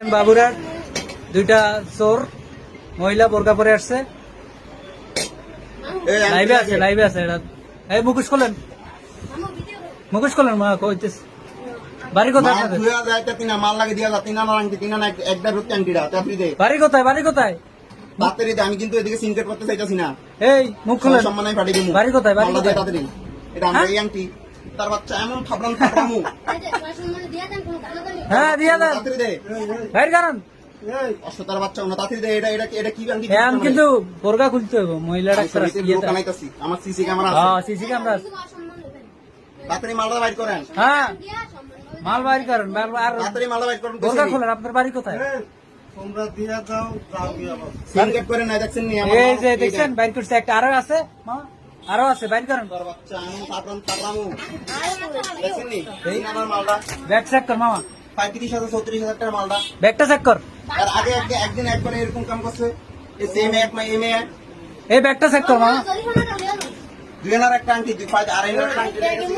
বাবুরার দুইটা চোর মহিলা বোরকা পরে আসছে। লাইভে আছে লাইভে আছে এটা এই মুখোশ খোলেন মুখোশ খোলেন মা কইতেছ। বাড়ি কোথায় মাল লাগে দিয়া যা তিনা না আংটি তিনা না একটা রুটি আংটিটা তাড়াতাড়ি দে। বাড়ি কোথায় বাড়ি কোথায়? তাড়াতাড়ি আমি কিন্তু এদিকে সিনকেট করতে চাইতাছি না। এই মুখ খোলেন। সম্মান দিমু। বাড়ি কোথায়? বাড়ি কোথায়? এটা আমার হ্যাঁ? এই আংটি তার বাচ্চা এমন হ্যাঁ দিয়া দেন। তাড়াতাড়ি দে। বাইর কারণ অষ্ট বাচ্চা না তাড়াতাড়ি দে। এটা এটা এটা কি আংটি এখন কিন্তু বোরকা খুলতে হবে মহিলা ডাক্তার আছে লোক আনাইতাছি আমার সিসি ক্যামেরা হ্যাঁ সিসি ক্যামেরা আছে। তাড়াতাড়ি মালটা বাইর করেন। হ্যাঁ মাল বাইর করেন। বার- আর তাড়াতাড়ি মালটা বাইর করেন বোরকা খোলেন আপনার বাড়ি কোথায়? তোমরা দিয়া দাও যাও গিয়া সিনকেট করে না দেখছেন নি? এই যে দেখছেন বাইর করছে। একটা আরও আছে। মা আরও আছে বাইর করেন। ব্যাগ চেক কর মামা। পঁয়ত্রিশ হাজার চৌত্রিশ হাজার টাকার মালটা। ব্যাগটা চেক কর। আর আগে একদিন একদিন একবার এরকম কাম করছে। এই সেম এক মা এম এ এই ব্যাগটা চেক কর মামা। দুই আনার একটা আংটি দুই পাঁচ আড়াই আনার একটা গেছে।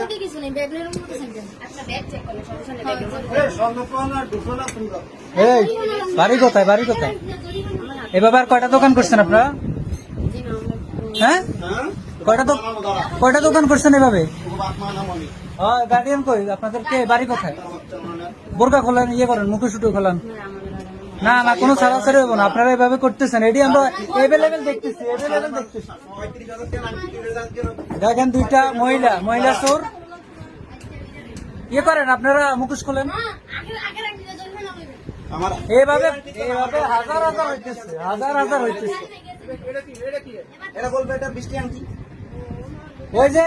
এই বাড়ি কোথায় বাড়ি কোথায়? আর কয়টা দোকান করছেন আপনারা? হ্যাঁ? হ্যাঁ? কয়টা দোকান করছেন এভাবে? গার্ডিয়ান কই? আপনাদের কে? বাড়ি কোথায়। বোরকা খোলেন ইয়ে করেন মুখে শুটু খোলেন? না না, কোনো ছাড়াছাড়ি হব না। আপনারা এভাবে করতেছেন। এটি আমরা এভেলেবেল দেখতেছি দেখেন দুইটা মহিলা মহিলা চোর। ইয়ে করেন, আপনারা মুখোশ খোলেন। এভাবে এইভাবে হাজার হাজার হইতেছে, হাজার হাজার হইতেছে। বলবে, এটা বৃষ্টি আংটি। ওই যে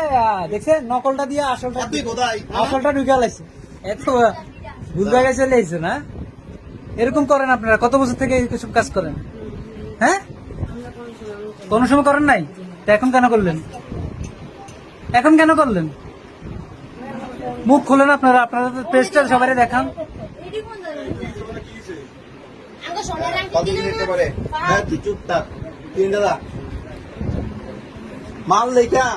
দেখছেন? নকলটা দিয়ে আসলটা কোথায়? আসলটা ঢুকে লাইছে। এত ভুল জায়গায় চলে আইছে না? এরকম করেন আপনারা। কত বছর থেকে এসব কাজ করেন? হ্যাঁ? কোন সময় করেন নাই? তা এখন কেন করলেন? এখন কেন করলেন? মুখ খুলেন আপনারা। আপনারা পেজটা সবাই দেখান। হ্যাঁ মাল লেখা।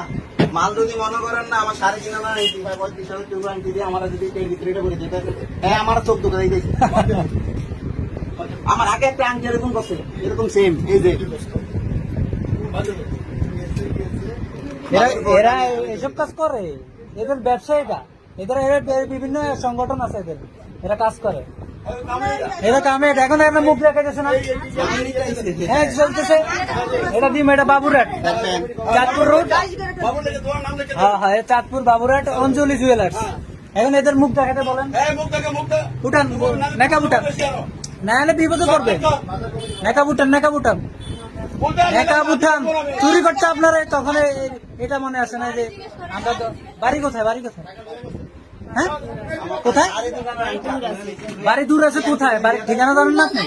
মাল যদি মনে করেন না, আমার সাড়ে তিন ভাই পঁয়ত্রিশ হাজার যদি ভিতরে করে দিতে হ্যাঁ আমার চোখ দিয়েছে আমার আগে একটা আংটি এরকম করছে, এরকম সেম এই যে। এরা এসব কাজ করে, এদের ব্যবসা এটা এদের বিভিন্ন সংগঠন আছে এদের, এরা কাজ করে। এরা কামে এখন একটা মুখ দেখা যাচ্ছে না। হ্যাঁ চলতেছে। এটা দিম এটা বাবুরাট দেখেন চাঁদপুর রোড। হ্যাঁ হ্যাঁ চাঁদপুর বাবুরাট অঞ্জলি জুয়েলার্স এখন এদের মুখ দেখাতে বলেন। উঠান মেকআপ উঠান। না হলে বিপদে পড়বে। মেকআপ উঠান মেকআপ উঠান। মেকআপ উঠান। চুরি করতে আপনারা তখন এটা মনে আসে না যে আমরা তো বাড়ি কোথায় বাড়ি কোথায়? হ্যাঁ? কোথায়? বাড়ি দূর আছে কোথায়? বাড়ির ঠিকানা জানেন না আপনি?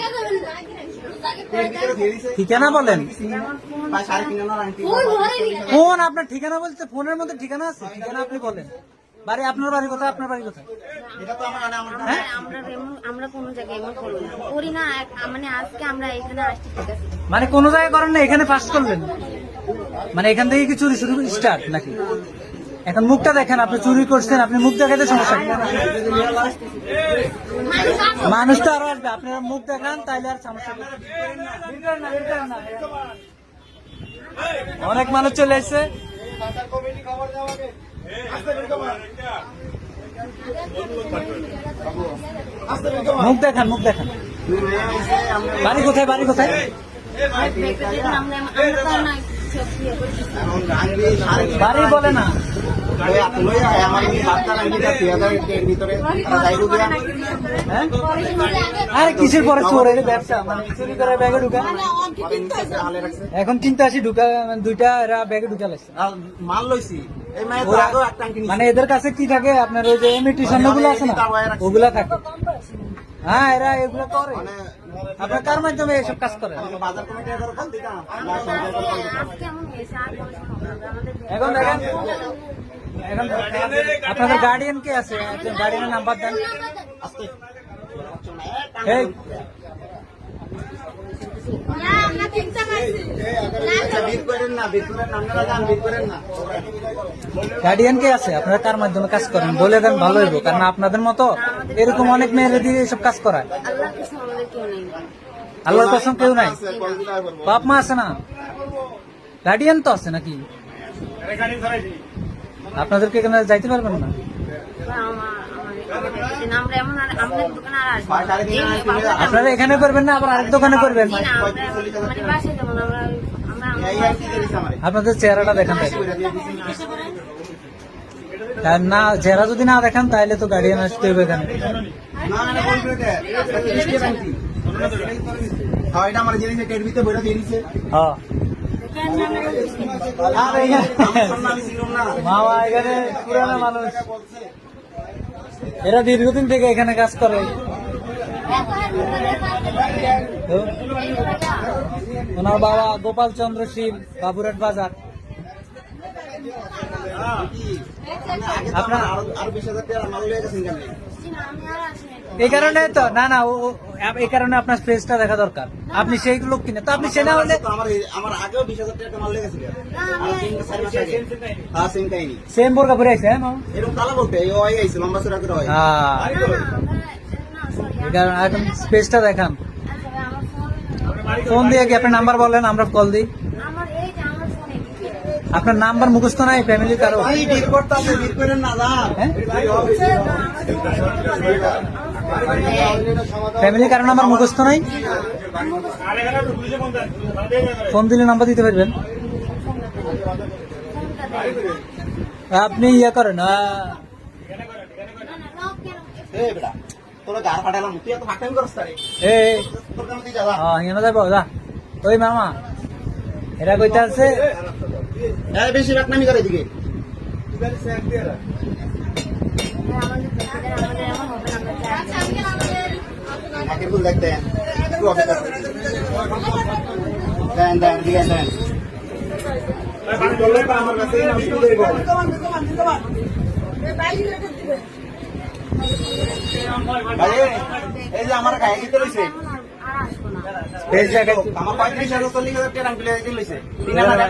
ঠিকানা বলেন। ফোন, আপনার ঠিকানা বলতে ফোনের মধ্যে ঠিকানা আছে? ঠিকানা আপনি বলেন। বাড়ি, আপনার বাড়ি কোথায়? আপনার বাড়ি কোথায়? মানে হ্যাঁ? মানে কোন জায়গায় করেন না, এখানে ফার্স্ট করলেন। মানে এখান থেকে কি চুরি শুরু স্টার্ট নাকি? এখন মুখটা দেখেন, আপনি চুরি করছেন, আপনি মুখ দেখাতে সমস্যা? মানুষ তো আরও আসবে, আপনারা মুখ দেখান, তাইলে আর সমস্যা অনেক মানুষ চলে এসছে। মুখ দেখান মুখ দেখান। বাড়ি কোথায় বাড়ি কোথায়? বাড়ি বলে না। আর। হ্যাঁ? আরে কিসের পরে চোর? এটা ব্যবসা মানে চুরি করে ব্যাগে ঢুকা। রাখছে। এখন কিনতে আসি ঢুকা মানে দুইটা এরা ব্যাগে ঢুকা লাগছে মাল লইছি। মানে এদের কাছে কি থাকে? আপনার ওই যে ইমিটেশনগুলো আছে না? ওগুলা থাকে। হ্যাঁ এরা এগুলো করে। মানে আপনার কার মাধ্যমে এসব কাজ করে? এখন দেখেন। এখন আপনাদের গার্ডিয়ান কে আছে? গার্ডিয়ানের নাম্বার দেন। এই। গার্ডিয়ান কে আছে? আপনারা কার মাধ্যমে কাজ করেন? বলে দেন, ভালো হইব। কারণ আপনাদের মতো এরকম অনেক মেয়েরা দিয়ে এসব কাজ করায়। আল্লাহর কসম কেউ নাই? বাপ মা আছে না? গার্ডিয়ান তো আছে নাকি? আপনাদেরকে এখানে যাইতে পারবেন না? আপনারা এখানে করবেন না আবার আরেক দোকানে করবেন? মানে? আপনাদের চেহারাটা দেখান না চেহারা যদি না দেখান তাহলে তো গার্ডিয়ান আসতে হবে এখানে। হ্যাঁ, মামা এখানে পুরানো মানুষ। এরা দীর্ঘদিন থেকে এখানে কাজ করে। ওনার বাবা গোপাল চন্দ্র শীল বাবুরাট বাজার। আপনার- আরো- বিশ হাজার টাকার মাল লয়ে গেছেন কেমনে? এই কারণে তো না না এই কারণে আপনার স্পেসটা দেখা দরকার। আপনি সেই লোক কিনে তো আপনি সেনা হলে আমার আগেও বিশ হাজার টাকা মাল লেগে গেছিল। না, আমি আর তিন চার মাস আগে। হ্যাঁ। সেম বোরকা পরে আছে হ্যাঁ এরকম কালা বলতে এই লম্বা করে হয়। হ্যাঁ এই কারণে এখন স্পেসটা দেখান। আচ্ছা, ফোন- ফোন দিয়ে কি আপনার নাম্বার বলেন আমরা কল দিই আমার এই যে আমার ফোনে আপনার নাম্বার মুখস্থ নাই ফ্যামিলি কারও? ফ্যামিলি কারও নাম্বার মুখস্থ নাই? ফোন দিলে নাম্বার দিতে পারবেন। আপনি ইয়ে করেন ওই মামা এরা কইতে আছে এই বেশি ফাটামি করে এদিকে। ফুল দেখ দেন। দেন, দেন, দেন। আমার কাছে এই যে আমার গায়ে দিতে আমার পঁয়ত্রিশ হাজার চল্লিশ হাজার টাকা দিতে। তিন হাজার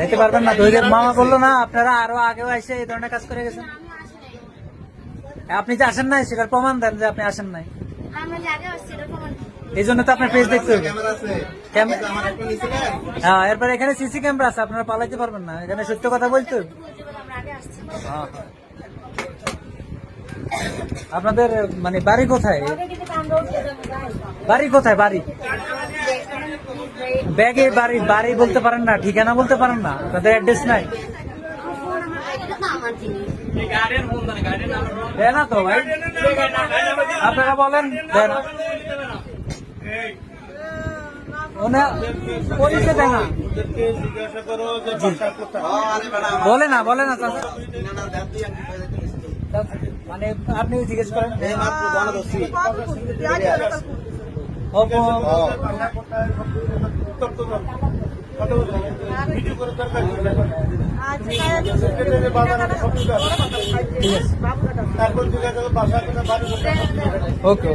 যেতে পারবেন না তো মামা বলল না আপনারা আরও আগেও এসে এই ধরনের কাজ করে গেছেন। আপনি যে আসেন নাই সেটার প্রমাণ দেন যে আপনি আসেন নাই? এই জন্য তো আপনার পেজ দেখতে হবে। হ্যাঁ এরপর এখানে সিসি ক্যামেরা আছে আপনারা পালাইতে পারবেন না। এখানে সত্য কথা বলতে হবে। আপনাদের মানে বাড়ি কোথায়। বাড়ি কোথায়, বাড়ি? ব্যাগে বাড়ি বাড়ি বলতে পারেন না, ঠিকানা বলতে পারেন না, তাদের অ্যাড্রেস নাই? না তো ভাই। আপনারা বলেন না। বলে না বলে না মানে আপনি জিজ্ঞেস করেন ওকে